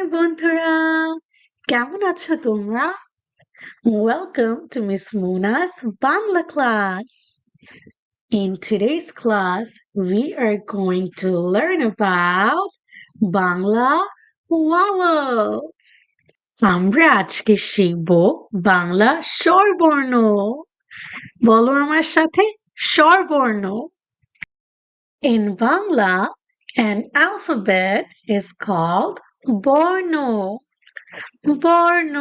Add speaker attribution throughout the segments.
Speaker 1: High বন্ধুরা কেমন আছো তোমরা welcome to miss Munas Bangla class In today's class, we are going to learn about Bangla vowels. আমরা আজকে শিখব বাংলা স্বরবর্ণ বলো আমার সাথে স্বরবর্ণ In Bangla, an alphabet is called বর্ণ বর্ণ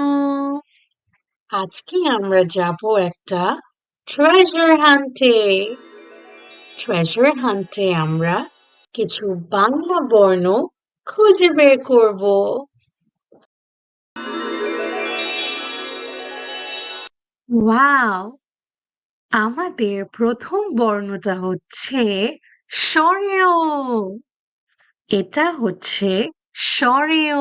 Speaker 1: আজকে আমরা যাব একটা ট্রেজার হান্টে ট্রেজার হান্টে আমরা কিছু বাংলা বর্ণ খুঁজে বের করব। ওয়াও! আমাদের প্রথম বর্ণটা হচ্ছে স্বরেয় এটা হচ্ছে স্বরেয়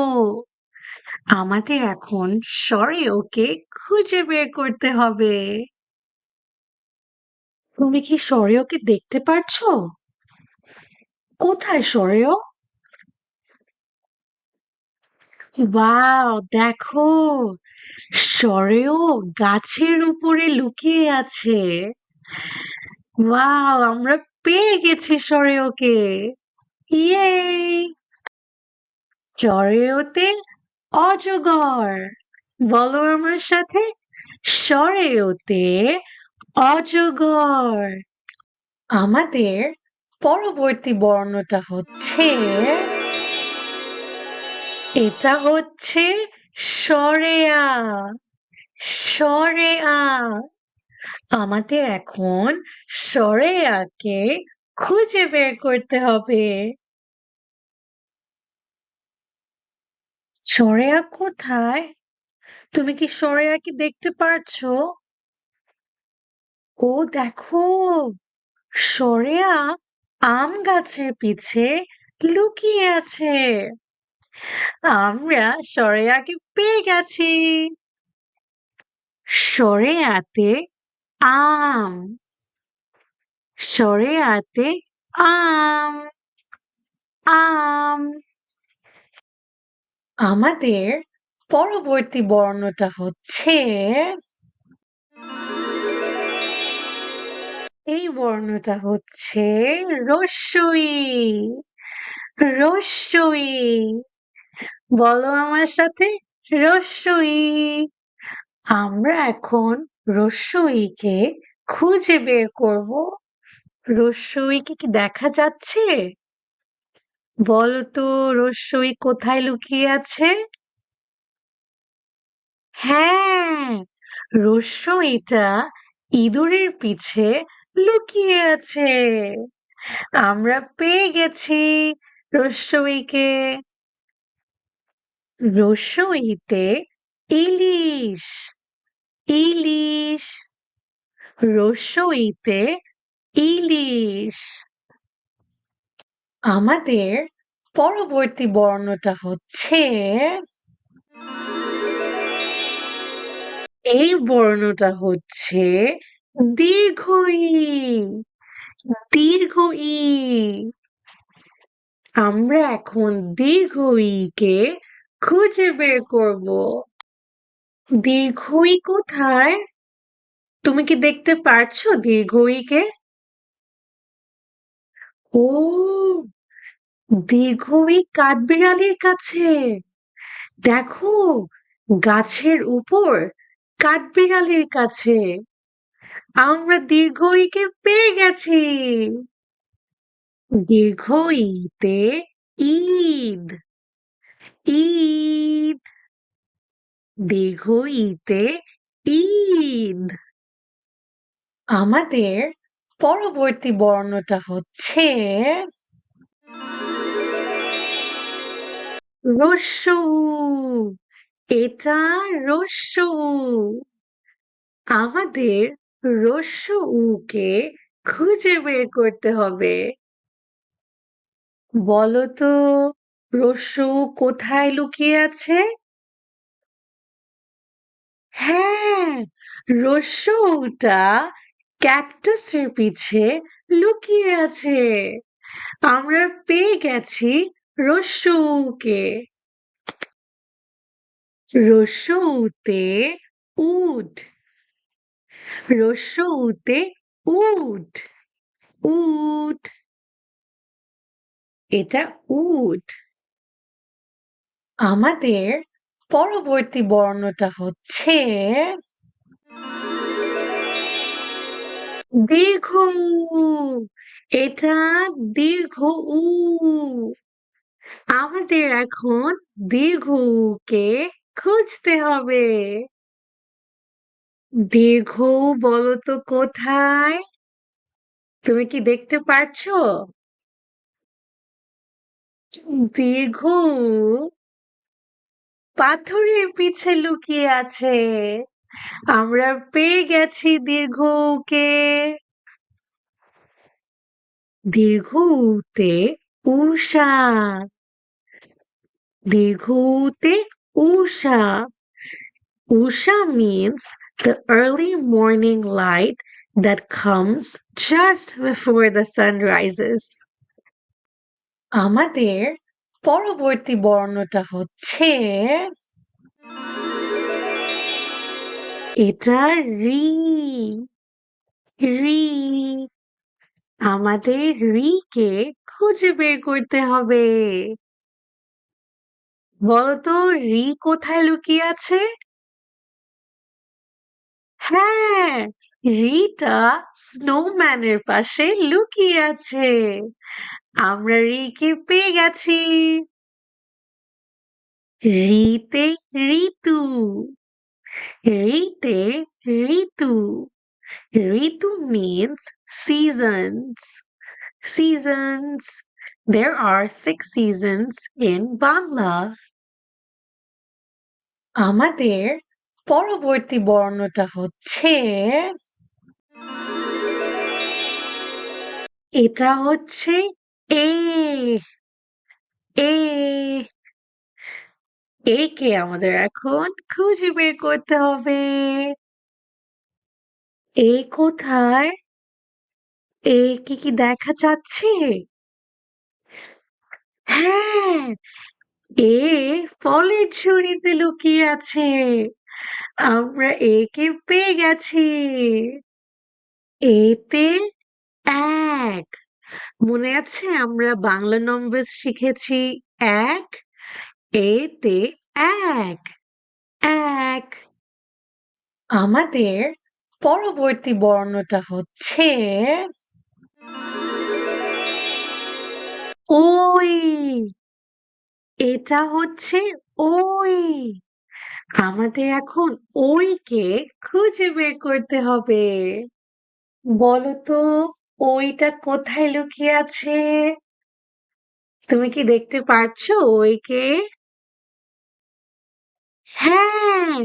Speaker 1: আমাদের এখন স্বরেয়কে খুঁজে বের করতে হবে। তুমি কি স্বরেয়কে দেখতে পারছ? কোথায় স্বরেয় ওয়াও, দেখো। স্বরেয় গাছের উপরে লুকিয়ে আছে। আমরা পেয়ে গেছি স্বরেয়কে ইয়ে! স্বরেয়তে অজগর। বলো আমার সাথে স্বরেয়তে অজগর। আমাদের পরবর্তী বর্ণটা হচ্ছে, এটা হচ্ছে সরেয়া। সরেয়া। আমাদের এখন সরেয়াকে খুঁজে বের করতে হবে। সরেয়া কোথায়? তুমি কি সরেয়াকে দেখতে পারছ? ও দেখো, সরেয়া আম গাছের পিছে লুকিয়ে আছে। আমরা সরেয়াকে পেয়ে গেছি। সরেয়াতে আম। সরেয়াতে আম। আম। আমাদের পরবর্তী বর্ণটা হচ্ছে এই বর্ণটা হচ্ছে রস্যই রস্যই বলো আমার সাথে রস্যই আমরা এখন রস্যইকে খুঁজে বের করব। রস্যইকে কি দেখা যাচ্ছে? বলতো রস্যই কোথায় লুকিয়ে আছে? হ্যাঁ রস্যইটা ইঁদুরের পিছে লুকিয়ে আছে। আমরা পেয়ে গেছি রস্যইকে। রস্যইতে ইলিশ ইলিশ, রস্যইতে ইলিশ। আমাদের পরবর্তী বর্ণটা হচ্ছে এই বর্ণটা হচ্ছে দীর্ঘ ই দীর্ঘ ই আমরা এখন দীর্ঘ ইকে খুঁজে বের করব। দীর্ঘ ই কোথায়? তুমি কি দেখতে পারছ দীর্ঘ ইকে ও ই কাঠবিড়ালির কাছে। দেখো, গাছের উপর কাঠবিড়ালির কাছে। আমরা দীর্ঘ ইকে পেয়ে গেছি। দীর্ঘ ইতে ঈদ। ঈদ। দীর্ঘ ইতে ঈদ। আমাদের পরবর্তী বর্ণটা হচ্ছে রস্য এটা রস্য আমাদের রস্য উকে খুঁজে বের করতে হবে। বলো তো রস্য কোথায় লুকিয়ে আছে? হ্যাঁ রস্য উটা ক্যাকটাসের পিছে লুকিয়ে আছে। আমরা পেয়ে গেছি রস্য উকে রস্যউতে উট রস্যউতে উড। উট এটা উড। আমাদের পরবর্তী বর্ণটা হচ্ছে দীর্ঘ এটা দীর্ঘ উ। আমাদের এখন দীর্ঘ উকে খুঁজতে হবে। দীর্ঘ বলতো কোথায়? তুমি কি দেখতে পারছ? দীর্ঘ পাথরের পিছে লুকিয়ে আছে। আমরা পেয়ে গেছি দীর্ঘ উকে। দীর্ঘ উতে উষা দীর্ঘ উতে উষা Usha means the early morning light that comes just before the sun rises. আমাদের পরবর্তী বর্ণটা হচ্ছে এটা রি রি আমাদের রিকে খুঁজে বের করতে হবে। বলতো রি কোথায় লুকিয়ে আছে? হ্যাঁ রিটা স্নোম্যানের পাশে লুকিয়ে আছে। আমরা রিকে পেয়ে গেছি। রিতে ঋতু রিতে ঋতু। ঋতু means seasons seasons there are six seasons in Bangla আমাদের পরবর্তী বর্ণটা হচ্ছে এটা হচ্ছে এ এ একে আমাদের এখন খুঁজে বের করতে হবে এ কোথায়? এ কি কি দেখা যাচ্ছে? হ্যাঁ এ ফলের ঝুড়িতে লুকিয়ে আছে। আমরা একে পেয়ে গেছি। এতে এক। মনে আছে আমরা বাংলা নম্বর শিখেছি? এক। এতে এক। এক। আমাদের পরবর্তী বর্ণটা হচ্ছে ওই এটা হচ্ছে ওই আমাদের এখন ওইকে খুঁজে বের করতে হবে। বলতো ওইটা কোথায় লুকিয়ে আছে? তুমি কি দেখতে পারছ ওইকে হ্যাঁ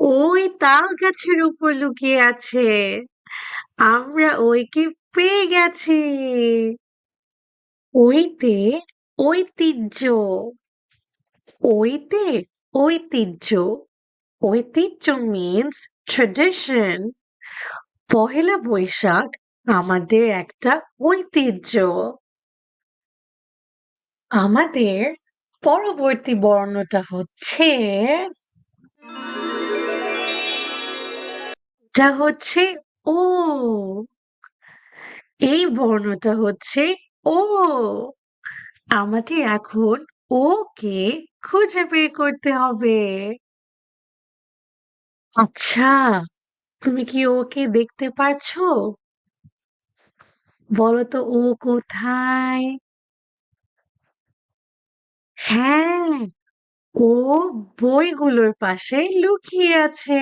Speaker 1: ওই তাল গাছের উপর লুকিয়ে আছে। আমরা ওইকে পেয়ে গেছি। ওইতে ঐতিহ্য। ওইতে ঐতিহ্য। ঐতিহ্য মিন্স ট্রেডিশন পহেলা বৈশাখ আমাদের একটা ঐতিহ্য। আমাদের পরবর্তী বর্ণটা হচ্ছে এটা হচ্ছে ও। এই বর্ণটা হচ্ছে ও। আমাদের এখন ওকে খুঁজে বের করতে হবে। আচ্ছা তুমি কি ওকে দেখতে পারছ? বলো তো ও কোথায়? হ্যাঁ ও বইগুলোর পাশে লুকিয়ে আছে।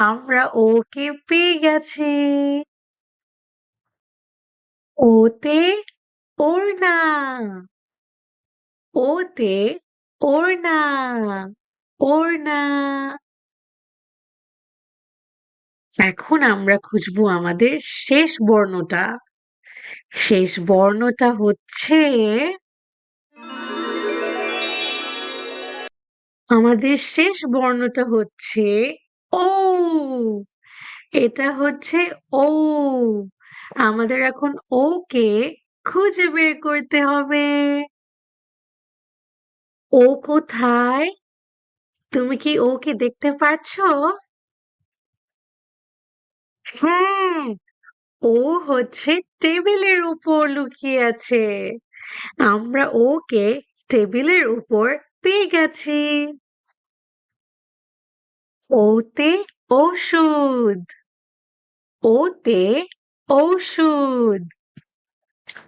Speaker 1: আমরা ওকে পেয়ে গেছি। ওতে ওড়না। ওতে ওড়না। ওড়না। এখন আমরা খুঁজবো আমাদের শেষ বর্ণটা। শেষ বর্ণটা হচ্ছে আমাদের শেষ বর্ণটা হচ্ছে ও এটা হচ্ছে ও আমাদের এখন ওকে খুঁজে বের করতে হবে ও কোথায় তুমি কি ওকে দেখতে পারছ হ্যাঁ ও হচ্ছে টেবিলের উপর লুকিয়ে আছে আমরা ওকে টেবিলের উপর পেয়ে গেছি ওতে ওষুধ। ওতে ঔষধ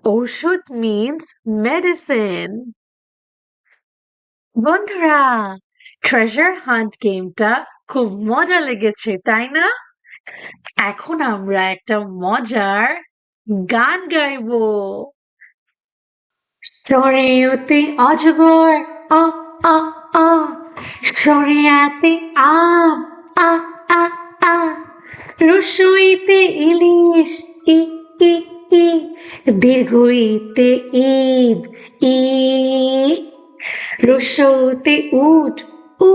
Speaker 1: ঔষধ মিন্স মেডিসিন বন্ধুরা ট্রেজার হান্ট গেমটা খুব মজা লেগেছে, তাই না? এখন আমরা একটা মজার গান গাইবো। সরিয়তে অজগর, আ আ আ। সরিয়াতে আম, আ আ আ। রসইতে ইলিশ, ই ই ই। দীর্ঘইতে ঈদ, ই। রসৌতে উট, উ।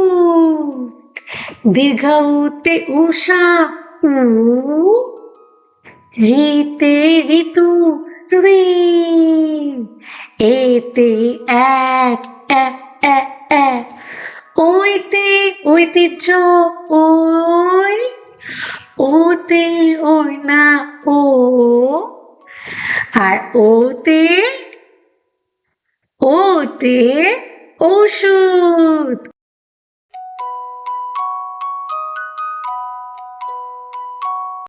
Speaker 1: দীর্ঘউতে উষা, উ। রিতে ঋতু রি এতে এক, এ এ এ। ওইতে ঐতিহ্য ওই ওতে ওই না ও। আর ওতে ওতে ওষুধ।